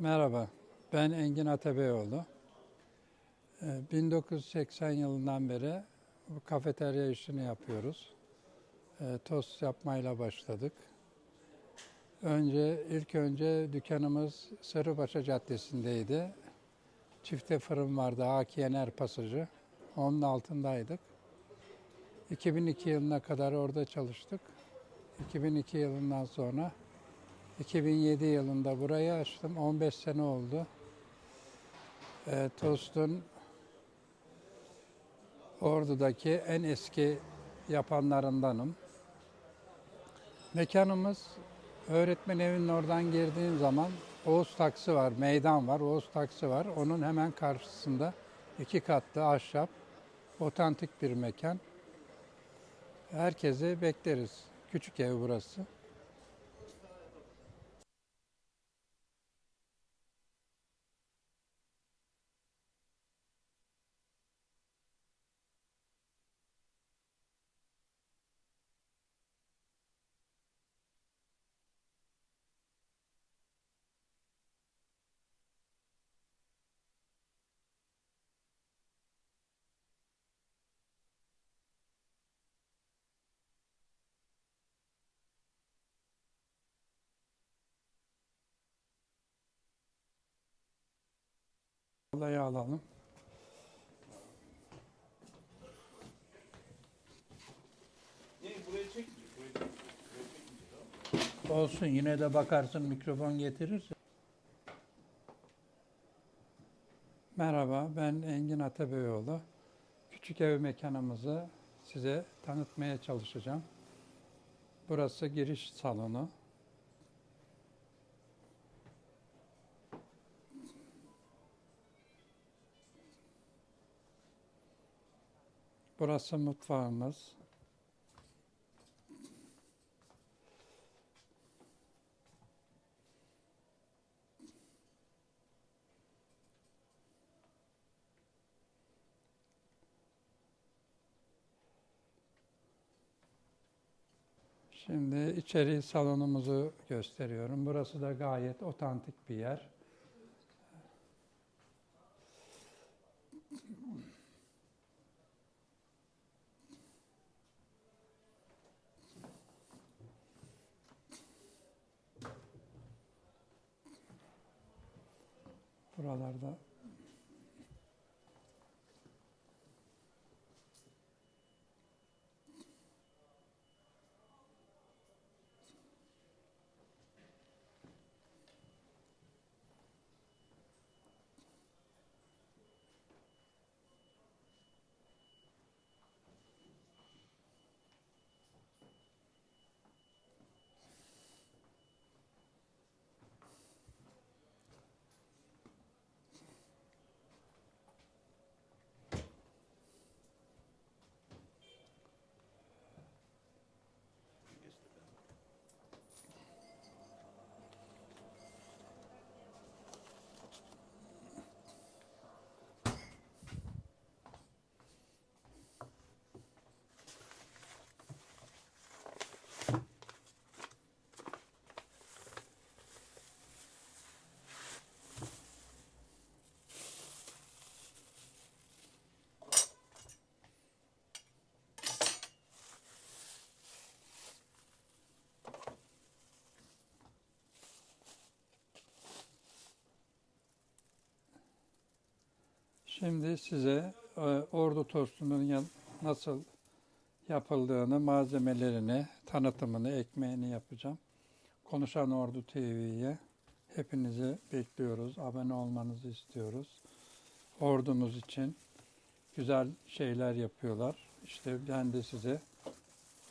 Merhaba, ben Engin Atabeyoğlu. Ee, 1980 yılından beri bu kafeterya işini yapıyoruz. Ee, Tost yapmayla başladık. Önce, ilk önce dükkanımız Sarıbaşa Caddesi'ndeydi. Çifte fırın vardı, Akiyener Pasajı. Onun altındaydık. 2002 yılına kadar orada çalıştık. 2002 yılından sonra 2007 yılında burayı açtım. 15 sene oldu. Ee, Tost'un Ordu'daki en eski yapanlarındanım. Mekanımız öğretmen evinin oradan girdiğin zaman Oğuz Taksi var, meydan var, Oğuz Taksi var. Onun hemen karşısında iki katlı ahşap, otantik bir mekan. Herkesi bekleriz. Küçük ev burası. Olayı alalım. Olsun yine de bakarsın mikrofon getirirse. Merhaba ben Engin Atabeyoğlu. Küçük ev mekanımızı size tanıtmaya çalışacağım. Burası giriş salonu. Burası mutfağımız. Şimdi içeri salonumuzu gösteriyorum. Burası da gayet otantik bir yer. Buralarda Şimdi size e, ordu tostunun nasıl yapıldığını, malzemelerini, tanıtımını, ekmeğini yapacağım. Konuşan Ordu TV'ye hepinizi bekliyoruz. Abone olmanızı istiyoruz. Ordumuz için güzel şeyler yapıyorlar. İşte ben de size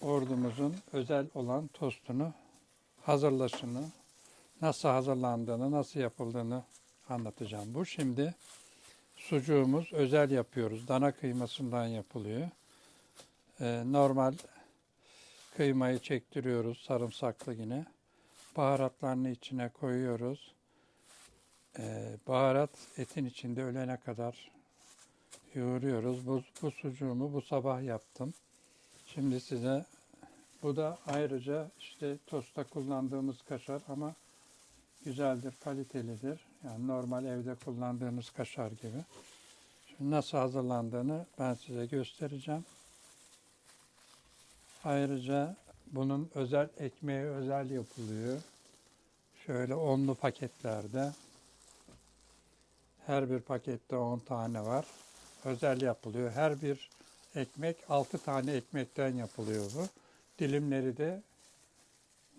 ordumuzun özel olan tostunu hazırlaşını, nasıl hazırlandığını, nasıl yapıldığını anlatacağım. Bu şimdi Sucuğumuz özel yapıyoruz. Dana kıymasından yapılıyor. Ee, normal kıymayı çektiriyoruz sarımsaklı yine. Baharatlarını içine koyuyoruz. Ee, baharat etin içinde ölene kadar yoğuruyoruz. Bu, bu sucuğumu bu sabah yaptım. Şimdi size bu da ayrıca işte tosta kullandığımız kaşar ama güzeldir, kalitelidir. Yani normal evde kullandığımız kaşar gibi. Şimdi nasıl hazırlandığını ben size göstereceğim. Ayrıca bunun özel ekmeği özel yapılıyor. Şöyle onlu paketlerde. Her bir pakette 10 tane var. Özel yapılıyor. Her bir ekmek 6 tane ekmekten yapılıyor bu. Dilimleri de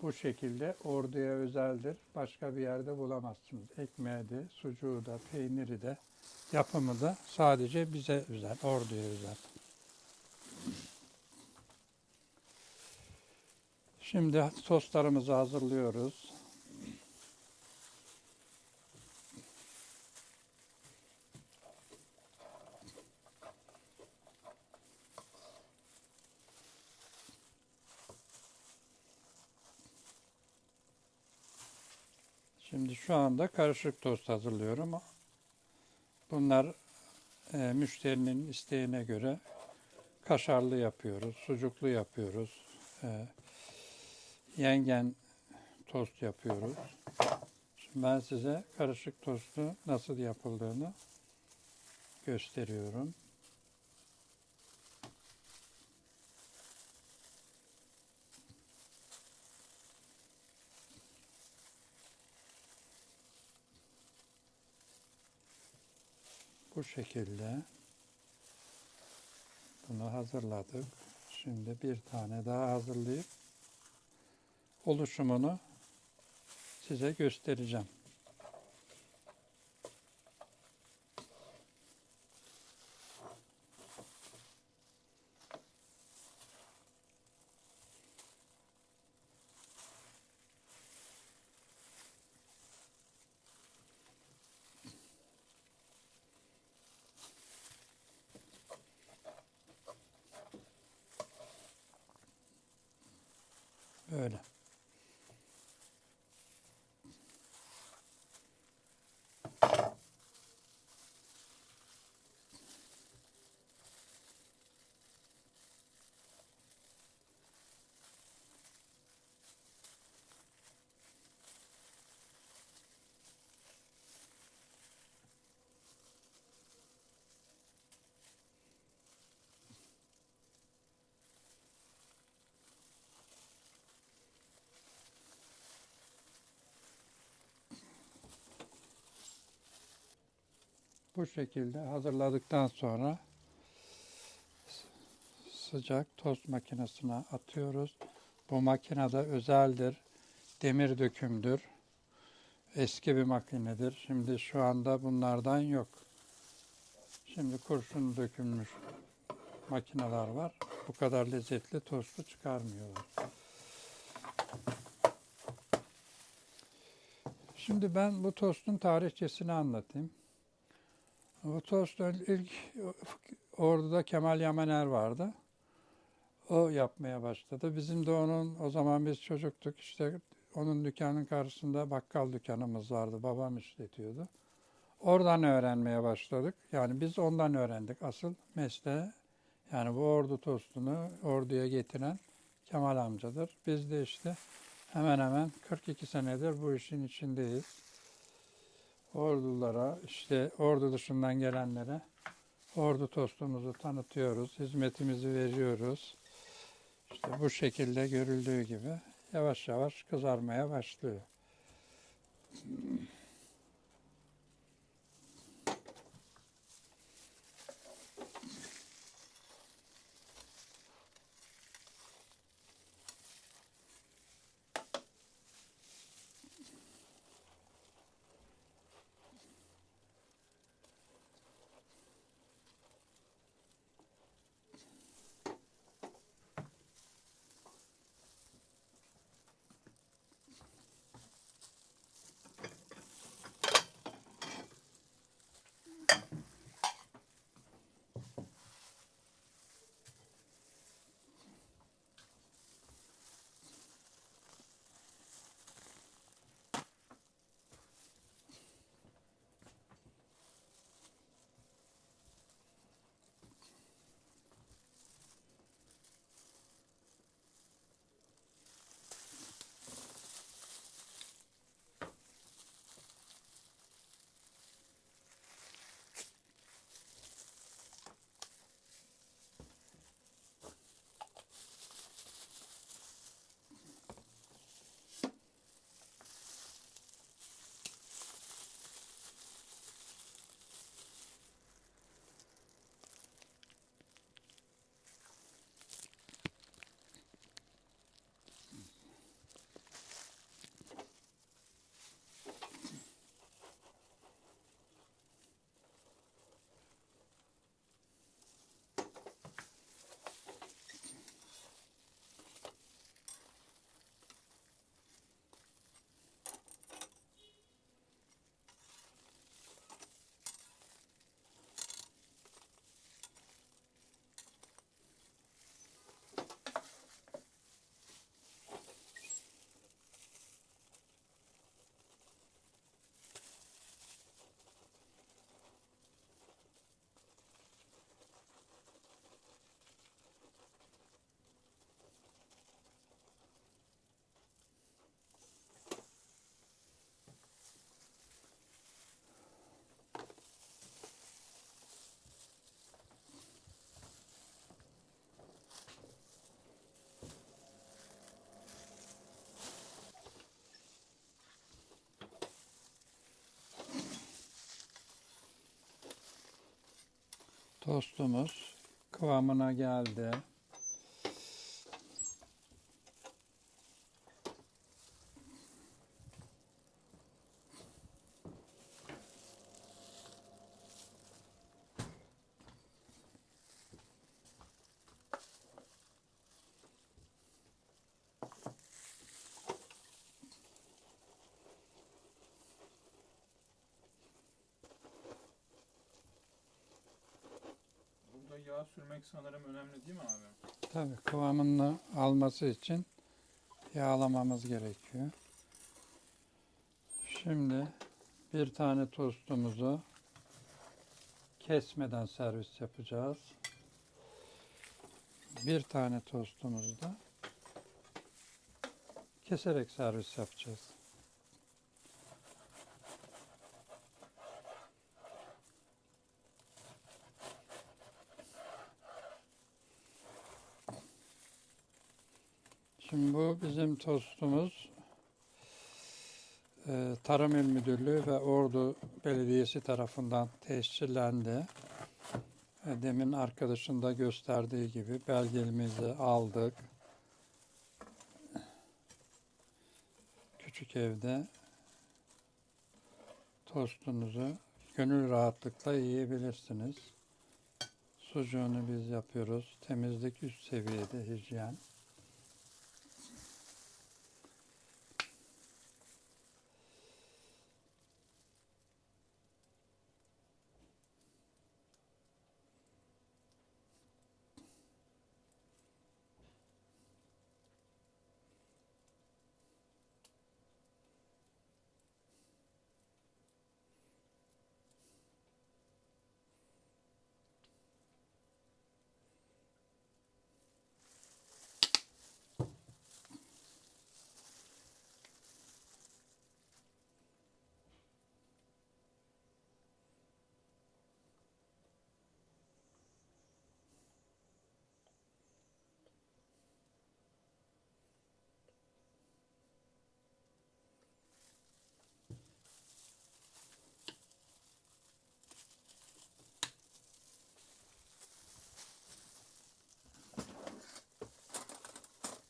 bu şekilde orduya özeldir. Başka bir yerde bulamazsınız. Ekmeği de, sucuğu da, peyniri de, yapımı da sadece bize özel, orduya özel. Şimdi soslarımızı hazırlıyoruz. Şimdi şu anda karışık tost hazırlıyorum. Bunlar e, müşterinin isteğine göre kaşarlı yapıyoruz, sucuklu yapıyoruz, e, yengen tost yapıyoruz. Şimdi ben size karışık tostu nasıl yapıldığını gösteriyorum. Bu şekilde bunu hazırladık. Şimdi bir tane daha hazırlayıp oluşumunu size göstereceğim. Böyle. Bu şekilde hazırladıktan sonra sıcak tost makinesine atıyoruz. Bu makinede özeldir. Demir dökümdür. Eski bir makinedir. Şimdi şu anda bunlardan yok. Şimdi kurşun dökülmüş makineler var. Bu kadar lezzetli tostu çıkarmıyorlar. Şimdi ben bu tostun tarihçesini anlatayım. Bu tostun ilk orduda Kemal Yamaner vardı. O yapmaya başladı. Bizim de onun, o zaman biz çocuktuk işte onun dükkanın karşısında bakkal dükkanımız vardı. Babam işletiyordu. Oradan öğrenmeye başladık. Yani biz ondan öğrendik asıl mesleği. Yani bu ordu tostunu orduya getiren Kemal amcadır. Biz de işte hemen hemen 42 senedir bu işin içindeyiz ordulara, işte ordu dışından gelenlere ordu tostumuzu tanıtıyoruz, hizmetimizi veriyoruz. İşte bu şekilde görüldüğü gibi yavaş yavaş kızarmaya başlıyor. Tostumuz kıvamına geldi. Burada yağ sürmek sanırım önemli değil mi abi? Tabii kıvamını alması için yağlamamız gerekiyor. Şimdi bir tane tostumuzu kesmeden servis yapacağız. Bir tane tostumuzu da keserek servis yapacağız. Bu bizim tostumuz. Ee, Tarım İl Müdürlüğü ve Ordu Belediyesi tarafından tescillendi. Ee, Demin arkadaşın da gösterdiği gibi belgemizi aldık. Küçük evde tostunuzu gönül rahatlıkla yiyebilirsiniz. Sucuğunu biz yapıyoruz. Temizlik üst seviyede hijyen.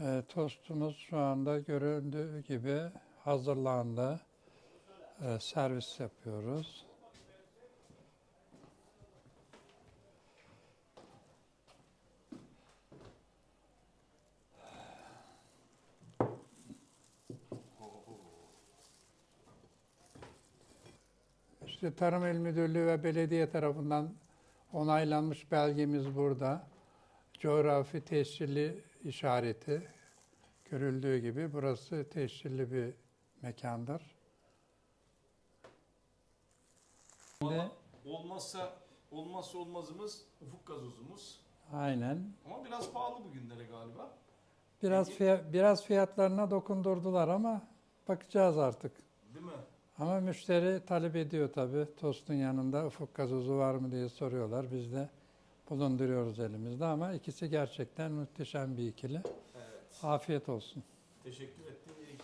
E, tostumuz şu anda göründüğü gibi hazırlandı. E, servis yapıyoruz. İşte Tarım İl Müdürlüğü ve belediye tarafından onaylanmış belgemiz burada. Coğrafi tescilli işareti görüldüğü gibi burası tescilli bir mekandır. Şimdi, Olmazsa olmazsa olmazımız ufuk gazozumuz. aynen. Ama biraz pahalı bugünlere galiba. Biraz Peki. fiyat, biraz fiyatlarına dokundurdular ama bakacağız artık. Değil mi? Ama müşteri talep ediyor tabii. Tostun yanında ufuk gazozu var mı diye soruyorlar. Biz de bulunduruyoruz elimizde ama ikisi gerçekten muhteşem bir ikili. Evet. Afiyet olsun. Teşekkür ettim ilk.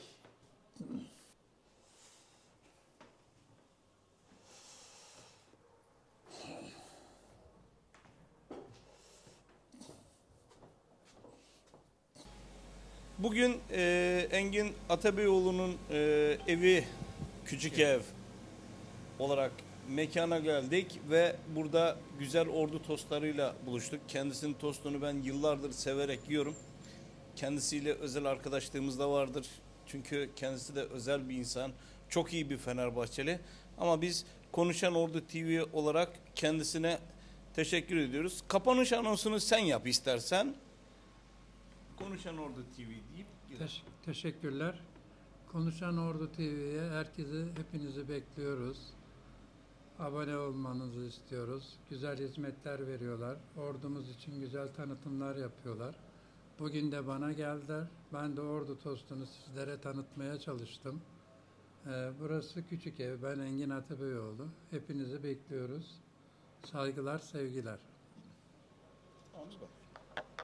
Bugün e, Engin Atabeyoğlu'nun e, evi, küçük ev olarak mekana geldik ve burada güzel ordu tostlarıyla buluştuk. Kendisinin tostunu ben yıllardır severek yiyorum. Kendisiyle özel arkadaşlığımız da vardır. Çünkü kendisi de özel bir insan. Çok iyi bir Fenerbahçeli. Ama biz Konuşan Ordu TV olarak kendisine teşekkür ediyoruz. Kapanış anonsunu sen yap istersen. Konuşan Ordu TV deyip. Teş- teşekkürler. Konuşan Ordu TV'ye herkesi, hepinizi bekliyoruz. Abone olmanızı istiyoruz. Güzel hizmetler veriyorlar. Ordumuz için güzel tanıtımlar yapıyorlar. Bugün de bana geldiler. Ben de Ordu tostunu sizlere tanıtmaya çalıştım. Ee, burası küçük ev. Ben Engin Atabeyoğlu. Hepinizi bekliyoruz. Saygılar, sevgiler. Bak.